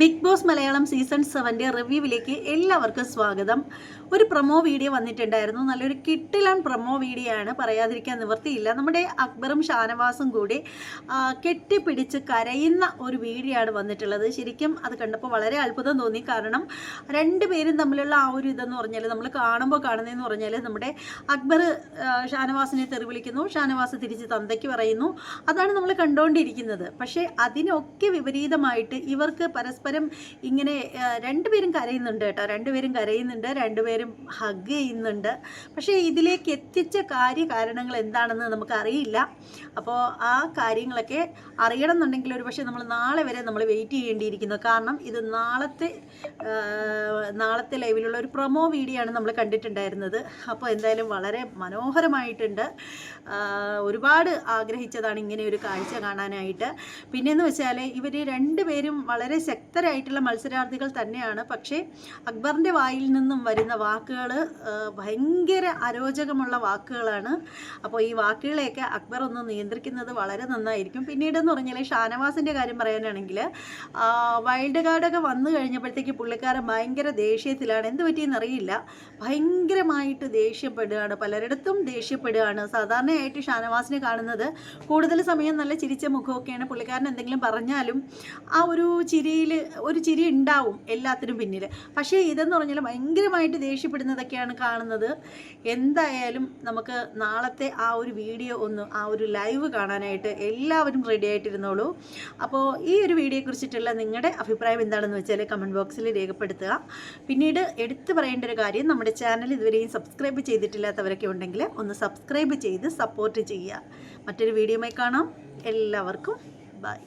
Big Boss Malayalam season സെവന്റെ റിവ്യൂവിലേക്ക് എല്ലാവർക്കും സ്വാഗതം. ഒരു പ്രൊമോ വീഡിയോ വന്നിട്ടുണ്ടായിരുന്നു. നല്ലൊരു കിട്ടിലൻ പ്രൊമോ വീഡിയോ ആണ് പറയാതിരിക്കാൻ നിവൃത്തിയില്ല. നമ്മുടെ അക്ബറും ഷാനവാസും കൂടി കെട്ടിപ്പിടിച്ച് കരയുന്ന ഒരു വീഡിയോ ആണ് വന്നിട്ടുള്ളത്. ശരിക്കും അത് കണ്ടപ്പോൾ വളരെ അത്ഭുതം തോന്നി. കാരണം രണ്ടുപേരും തമ്മിലുള്ള ആ ഒരു ഇതെന്ന് പറഞ്ഞാൽ നമ്മൾ കാണുമ്പോൾ കാണുന്നതെന്ന് പറഞ്ഞാൽ നമ്മുടെ അക്ബർ ഷാനവാസിനെ തെറി വിളിക്കുന്നു ഷാനവാസ് തിരിച്ച് തന്തയ്ക്ക് പറയുന്നു. അതാണ് നമ്മൾ കണ്ടുകൊണ്ടിരിക്കുന്നത് പക്ഷേ അതിനൊക്കെ വിപരീതമായിട്ട് ഇവർക്ക് പരസ്പരം ഇങ്ങനെ രണ്ടുപേരും കരയുന്നുണ്ട് കേട്ടോ. രണ്ടുപേരും കരയുന്നുണ്ട് രണ്ടുപേരും ഹഗ് ചെയ്യുന്നുണ്ട്. പക്ഷേ ഇതിലേക്ക് എത്തിച്ച കാര്യകാരണങ്ങൾ എന്താണെന്ന് നമുക്കറിയില്ല. അപ്പോൾ ആ കാര്യങ്ങളൊക്കെ അറിയണം എന്നുണ്ടെങ്കിൽ ഒരു പക്ഷേ നമ്മൾ നാളെ വരെ നമ്മൾ വെയിറ്റ് ചെയ്യേണ്ടിയിരിക്കുന്നു. കാരണം ഇത് നാളത്തെ നാളത്തെ ലൈവിലുള്ള ഒരു പ്രൊമോ വീഡിയോ ആണ് നമ്മൾ കണ്ടിട്ടുണ്ടായിരുന്നത്. അപ്പോൾ എന്തായാലും വളരെ മനോഹരമായിട്ടുണ്ട്. ഒരുപാട് ആഗ്രഹിച്ചതാണ് ഇങ്ങനെ ഒരു കാഴ്ച കാണാനായിട്ട്. പിന്നെയെന്ന് വെച്ചാൽ ഇവർ രണ്ടുപേരും വളരെ ശക്തരായിട്ടുള്ള മത്സരാർത്ഥികൾ തന്നെയാണ്. പക്ഷേ അക്ബറിന്റെ വായിൽ നിന്നും വരുന്ന വാക്കുകൾ ഭയങ്കര അരോചകമുള്ള വാക്കുകളാണ്. അപ്പോൾ ഈ വാക്കുകളെയൊക്കെ അക്ബർ ഒന്ന് നിയന്ത്രിക്കുന്നത് വളരെ നന്നായിരിക്കും. പിന്നീടെന്ന് പറഞ്ഞാൽ ഷാനവാസിന്റെ കാര്യം പറയാനാണെങ്കിൽ വൈൽഡ് കാർഡൊക്കെ വന്നു കഴിഞ്ഞപ്പോഴത്തേക്ക് പുള്ളിക്കാരൻ ഭയങ്കര ദേഷ്യത്തിലാണ്. എന്ത് പറ്റിയെന്ന് അറിയില്ല ഭയങ്കരമായിട്ട് ദേഷ്യപ്പെടുകയാണ്. പലരിടത്തും ദേഷ്യപ്പെടുകയാണ്. സാധാരണയായിട്ട് ഷാനവാസിനെ കാണുന്നത് കൂടുതൽ സമയം നല്ല ചിരിച്ച മുഖമൊക്കെയാണ്. പുള്ളിക്കാരൻ എന്തെങ്കിലും പറഞ്ഞാലും ആ ഒരു ചിരിയിൽ ഒരു ചിരി ഉണ്ടാവും എല്ലാത്തിനും പിന്നിൽ പക്ഷേ ഇതെന്ന് പറഞ്ഞാൽ ഭയങ്കരമായിട്ട് ദേഷ്യപ്പെടുന്നതൊക്കെയാണ് കാണുന്നത്. എന്തായാലും നമുക്ക് നാളത്തെ ആ ഒരു വീഡിയോ ഒന്ന് ആ ഒരു ലൈവ് കാണാനായിട്ട് എല്ലാവരും റെഡി ആയിട്ടിരുന്നോളൂ. അപ്പോൾ ഈ ഒരു വീഡിയോയെ കുറിച്ചിട്ടുള്ള നിങ്ങളുടെ അഭിപ്രായം എന്താണെന്ന് വെച്ചാൽ കമന്റ് ബോക്സിൽ രേഖപ്പെടുത്തുക. പിന്നീട് എടുത്തു പറയേണ്ട ഒരു കാര്യം നമ്മുടെ ചാനൽ ഇതുവരെയും സബ്സ്ക്രൈബ് ചെയ്തിട്ടില്ലാത്തവരൊക്കെ ഉണ്ടെങ്കിൽ ഒന്ന് സബ്സ്ക്രൈബ് ചെയ്ത് സപ്പോർട്ട് ചെയ്യുക. മറ്റൊരു വീഡിയോയുമായി കാണാം. എല്ലാവർക്കും ബൈ